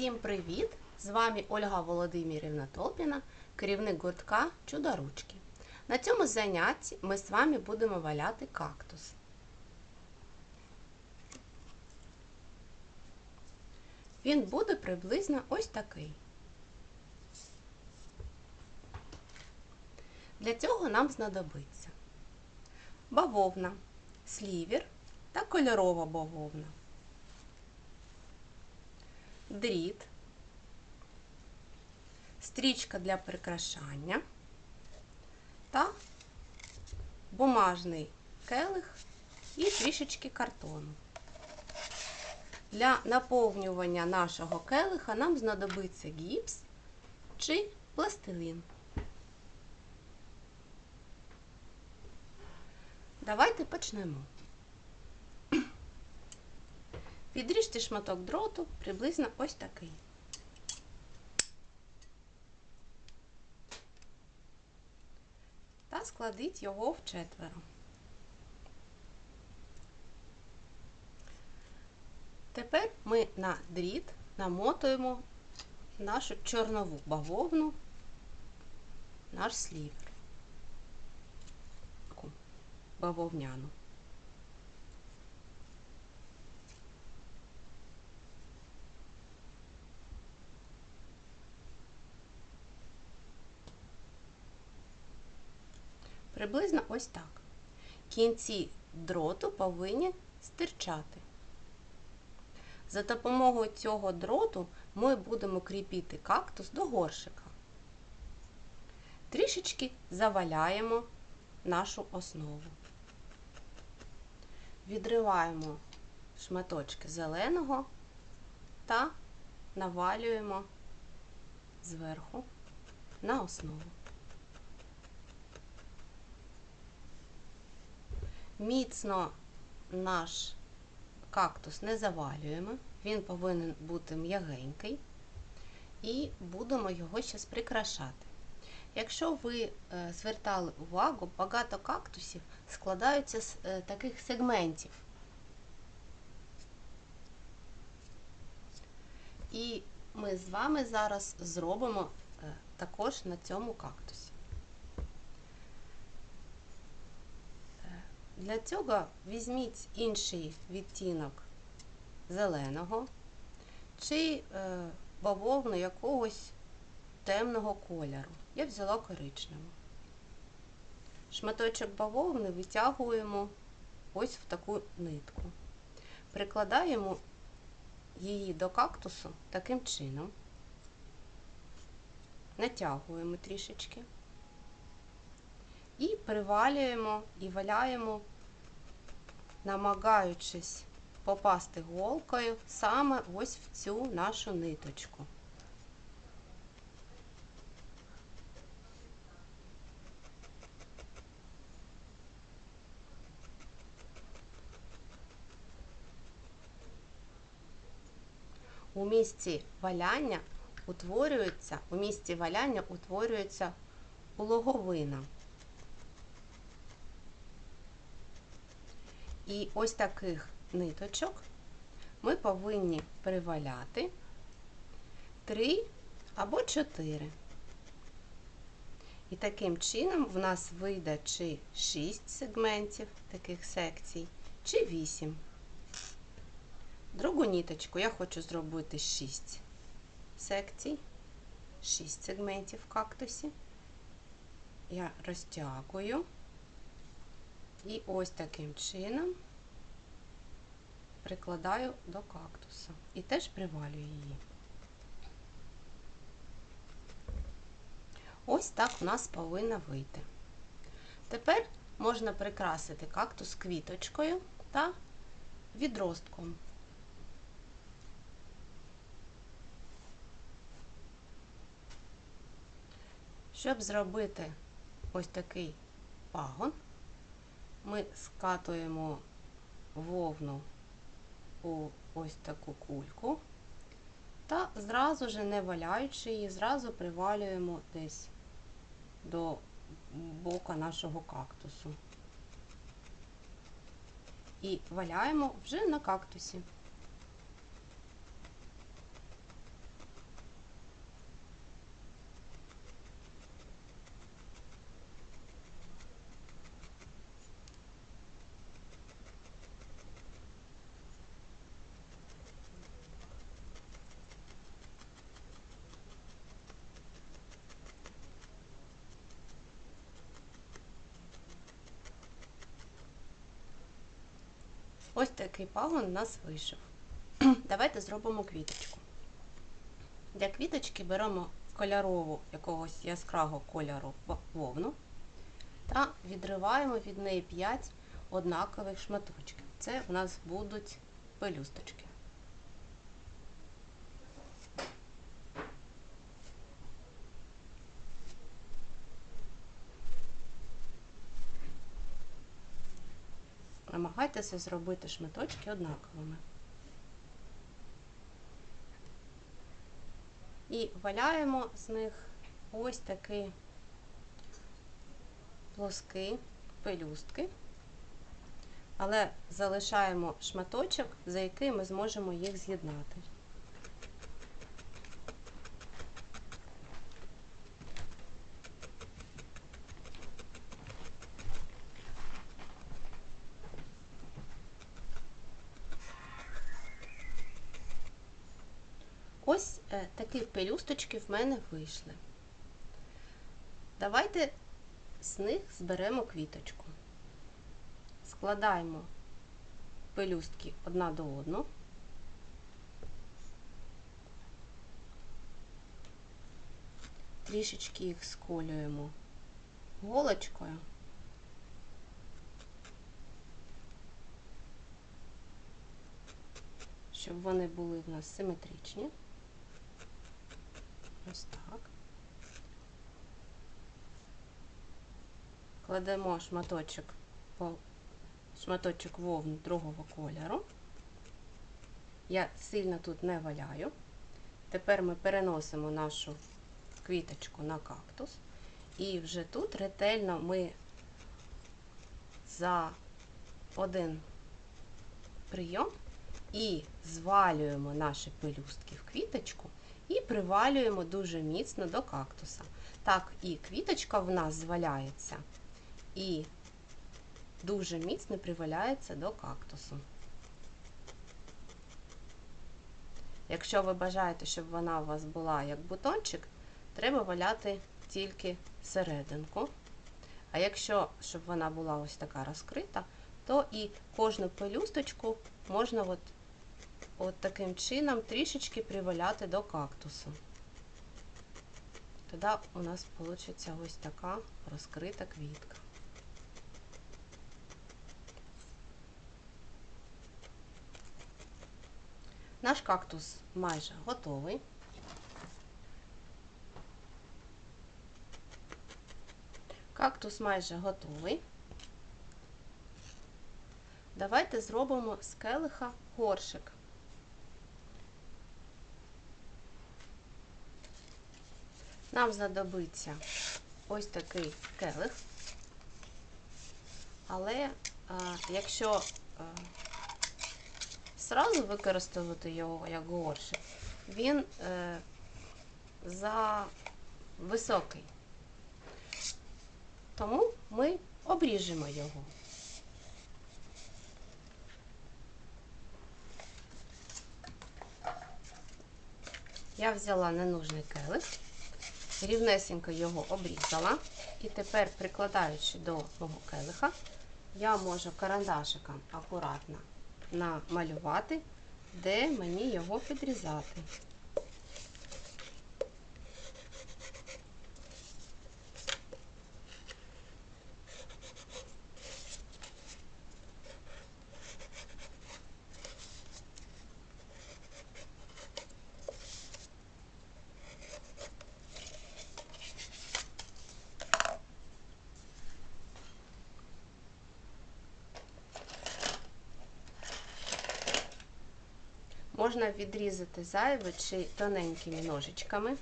Всім привіт! З вами Ольга Володимирівна Толпіна, керівник гуртка Чудоручки. На цьому занятті ми з вами будемо валяти кактус. Він буде приблизно ось такий. Для цього нам знадобиться бавовна, слівір та кольорова бавовна, дріт, стрічка для прикрашання та бумажний келих і трішечки картону. Для наповнювання нашого келиха нам знадобиться гіпс чи пластилин. Давайте почнемо. Відріжте шматок дроту приблизно ось такий. Та складіть його в четверо. Тепер ми на дріт намотуємо нашу чорнову бавовну, наш слівер. Бавовняну. Приблизно ось так. Кінці дроту повинні стирчати. За допомогою цього дроту ми будемо кріпити кактус до горшика. Трішечки заваляємо нашу основу. Відриваємо шматочки зеленого та навалюємо зверху на основу. Міцно наш кактус не завалюємо, він повинен бути м'ягенький, і будемо його зараз прикрашати. Якщо ви звертали увагу, багато кактусів складаються з таких сегментів. І ми з вами зараз зробимо також на цьому кактусі. Для цього візьміть інший відтінок зеленого чи бавовну якогось темного кольору. Я взяла коричневу. Шматочок бавовни витягуємо ось в таку нитку. Прикладаємо її до кактусу таким чином, натягуємо трішечки і привалюємо і валяємо, намагаючись попасти голкою саме ось в цю нашу ниточку. У місці валяння утворюється, у місці валяння утворюється улоговина. І ось таких ниточок ми повинні приваляти 3 або 4. І таким чином в нас вийде чи 6 сегментів таких секцій, чи 8. Другу ніточку я хочу зробити 6 секцій, 6 сегментів в кактусі. Я розтягую і ось таким чином прикладаю до кактуса і теж привалюю її. Ось так у нас повинна вийти. Тепер можна прикрасити кактус квіточкою та відростком. Щоб зробити ось такий пагон, ми скатуємо вовну у ось таку кульку та зразу же, не валяючи її, зразу привалюємо десь до бока нашого кактусу. І валяємо вже на кактусі. Ось такий пагон у нас вийшов. Давайте зробимо квіточку. Для квіточки беремо кольорову якогось яскравого кольору вовну та відриваємо від неї 5 однакових шматочків. Це у нас будуть пелюсточки. Намагайтеся зробити шматочки однаковими. І валяємо з них ось такі плоски, пелюстки, але залишаємо шматочок, за який ми зможемо їх з'єднати. Ось е, такі пелюсточки в мене вийшли. Давайте з них зберемо квіточку. Складаємо пелюстки одна до одну. Трішечки їх сколюємо голочкою. Щоб вони були в нас симетричні. Ось так. Кладемо шматочок шматочок вовни другого кольору. Я сильно тут не валяю. Тепер ми переносимо нашу квіточку на кактус. І вже тут ретельно ми за один прийом і звалюємо наші пелюстки в квіточку і привалюємо дуже міцно до кактуса. Так, і квіточка в нас зваляється, і дуже міцно приваляється до кактусу. Якщо ви бажаєте, щоб вона у вас була як бутончик, треба валяти тільки серединку. А якщо, щоб вона була ось така розкрита, то і кожну пелюсточку можна от, от таким чином трішечки приваляти до кактусу. Тоді у нас вийде ось така розкрита квітка. Наш кактус майже готовий. Кактус майже готовий. Давайте зробимо з келиха горшик. Нам знадобиться ось такий келих, але а, якщо а, зразу використовувати його як горшик, він е, за високий. Тому ми обріжемо його. Я взяла ненужний келих, рівнесенько його обрізала, і тепер, прикладаючи до мого келиха, я можу карандашиком акуратно намалювати, де мені його підрізати. Можна відрізати зайве чи тоненькими ножичками.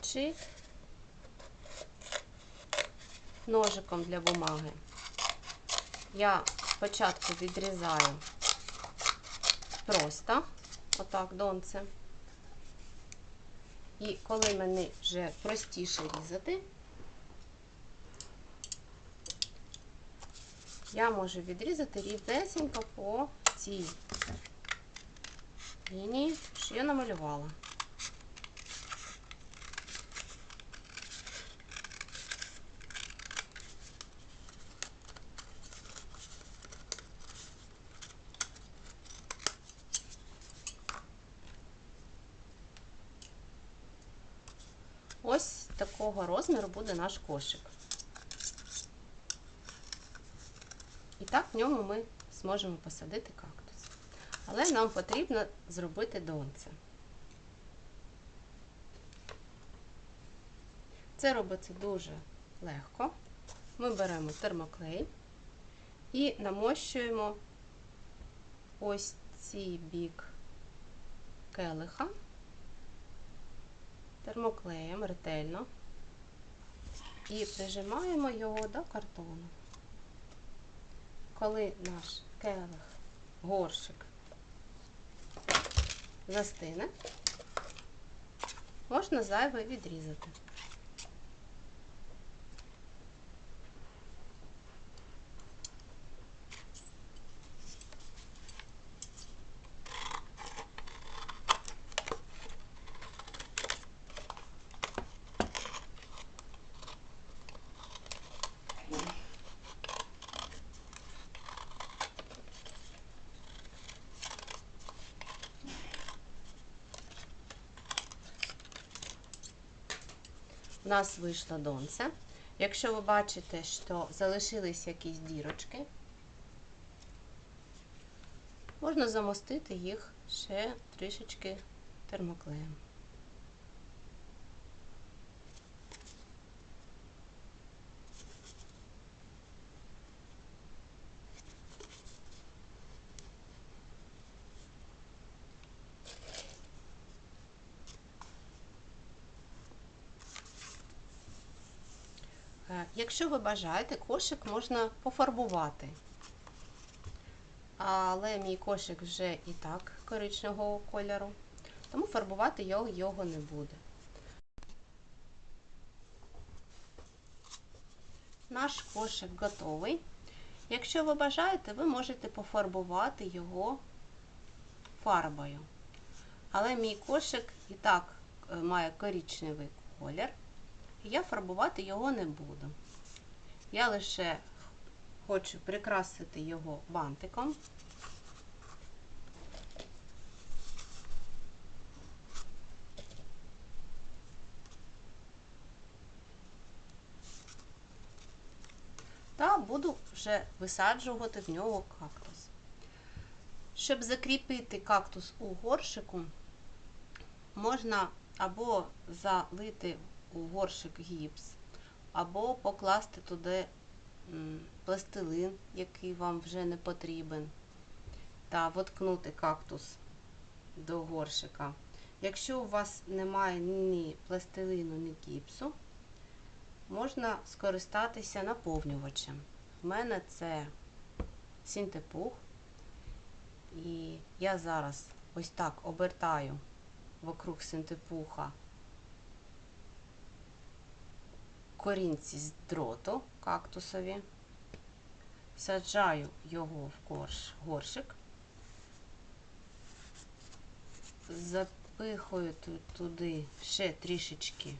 Чи ножиком для бумаги. Я спочатку відрізаю просто, отак донце. І коли мені вже простіше різати, я можу відрізати рівнесенько по цій лінії, що я намалювала. Ось такого розміру буде наш кошик. І так в ньому ми зможемо посадити кактус. Але нам потрібно зробити донце. Це робиться дуже легко. Ми беремо термоклей і намощуємо ось цей бік келиха термоклеєм ретельно і прижимаємо його до картону. Коли наш келих, горшик застине, можна зайве відрізати. У нас вийшло донце. Якщо ви бачите, що залишились якісь дірочки, можна замостити їх ще трішечки термоклеєм. Е, Якщо ви бажаєте, кошик можна пофарбувати. Але мій кошик вже і так коричневого кольору, тому фарбувати його, його не буде. Наш кошик готовий. Якщо ви бажаєте, ви можете пофарбувати його фарбою. Але мій кошик і так е, має коричневий колір. І я фарбувати його не буду. Я лише хочу прикрасити його бантиком. Та буду вже висаджувати в нього кактус. Щоб закріпити кактус у горшику, можна або залити у горшик гіпс, або покласти туди пластилин, який вам вже не потрібен, та воткнути кактус до горшика. Якщо у вас немає ні пластилину, ні гіпсу, можна скористатися наповнювачем. У мене це синтепух, і я зараз ось так обертаю вокруг синтепуха корінці з дроту кактусові, саджаю його в корж, горшик, запихую туди ще трішечки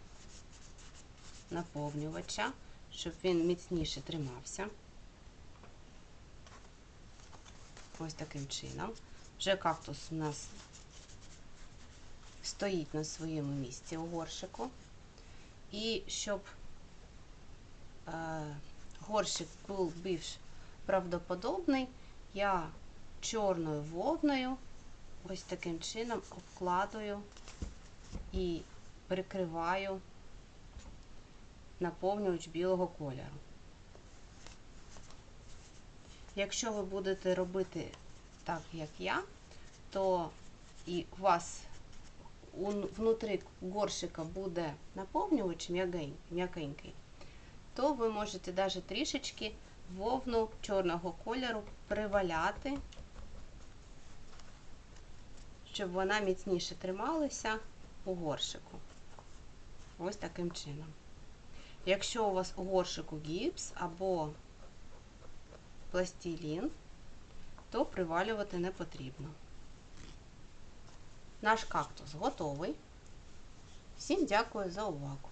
наповнювача, щоб він міцніше тримався. Ось таким чином. Вже кактус у нас стоїть на своєму місці у горшику. І щоб горщик був більш правдоподобний, я чорною вовною ось таким чином обкладую і прикриваю наповнювач білого кольору. Якщо ви будете робити так, як я, то і у вас внутрі горщика буде наповнювач м'якенький, то ви можете навіть трішечки вовну чорного кольору приваляти, щоб вона міцніше трималася у горшику. Ось таким чином. Якщо у вас у горшику гіпс або пластилін, то привалювати не потрібно. Наш кактус готовий. Всім дякую за увагу!